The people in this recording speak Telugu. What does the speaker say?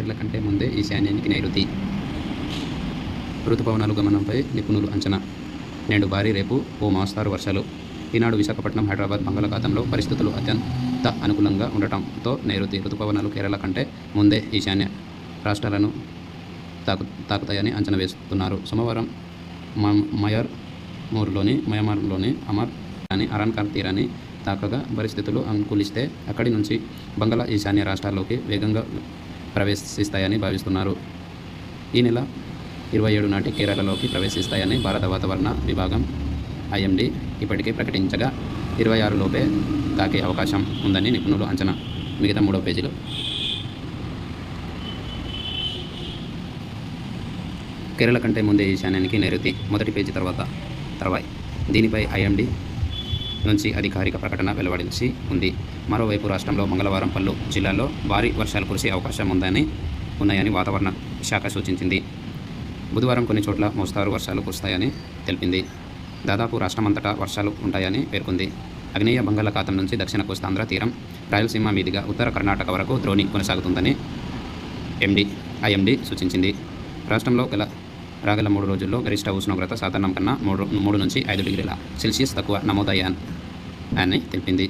కేరళ కంటే ముందే ఈశాన్యానికి నైరుతి. ఋతుపవనాలు గమనంపై నిపుణులు అంచనా. నేడు భారీ రేపు ఓ మోస్తారు వర్షాలు. ఈనాడు విశాఖపట్నం హైదరాబాద్ బంగాళాఖాతంలో పరిస్థితులు అత్యంత అనుకూలంగా ఉండటంతో నైరుతి ఋతుపవనాలు కేరళ కంటే ముందే ఈశాన్య రాష్ట్రాలను తాకు తాకుతాయని అంచనా వేస్తున్నారు. సోమవారం మ- మయర్ మూరులోని మయమార్లోని అమర్ అని అరాన్కార్ తీరాన్ని తాకగా పరిస్థితులు అనుకూలిస్తే అక్కడి నుంచి బంగాళా ఈశాన్య రాష్ట్రాల్లోకి వేగంగా ప్రవేశిస్తాయని భావిస్తున్నారు. ఈ నెల ఇరవై ఏడు నాటి కేరళలోకి ప్రవేశిస్తాయని భారత వాతావరణ విభాగం ఐఎండీ ఇప్పటికే ప్రకటించగా ఇరవై ఆరులోపే తాకే అవకాశం ఉందని నిపుణులు అంచనా. మిగతా మూడో పేజీలో. కేరళ కంటే ముందే ఈశాన్యానికి నైరుతి. మొదటి పేజీ తర్వాత తర్వాయి. దీనిపై ఐఎండీ నుంచి అధికారిక ప్రకటన వెలువడించి ఉంది. మరోవైపు రాష్ట్రంలో మంగళవారం పలు జిల్లాల్లో భారీ వర్షాలు కురిసే అవకాశం ఉందని ఉన్నాయని వాతావరణ శాఖ సూచించింది. బుధవారం కొన్ని చోట్ల మోస్తారు వర్షాలు కురుస్తాయని తెలిపింది. దాదాపు రాష్ట్రమంతటా వర్షాలు ఉంటాయని పేర్కొంది. అగ్నేయ బంగాళాఖాతం నుంచి దక్షిణ కోస్తాంధ్ర తీరం రాయలసీమ మీదుగా ఉత్తర కర్ణాటక వరకు ద్రోణి కొనసాగుతుందని ఎండి ఐఎండి సూచించింది. రాష్ట్రంలో గల రాగల మూడు రోజుల్లో గరిష్ట ఉష్ణోగ్రత సాధారణం కన్నా మూడు మూడు నుంచి ఐదు డిగ్రీల సెల్సియస్ తక్కువ నమోదయ్యా అని తెలిపింది.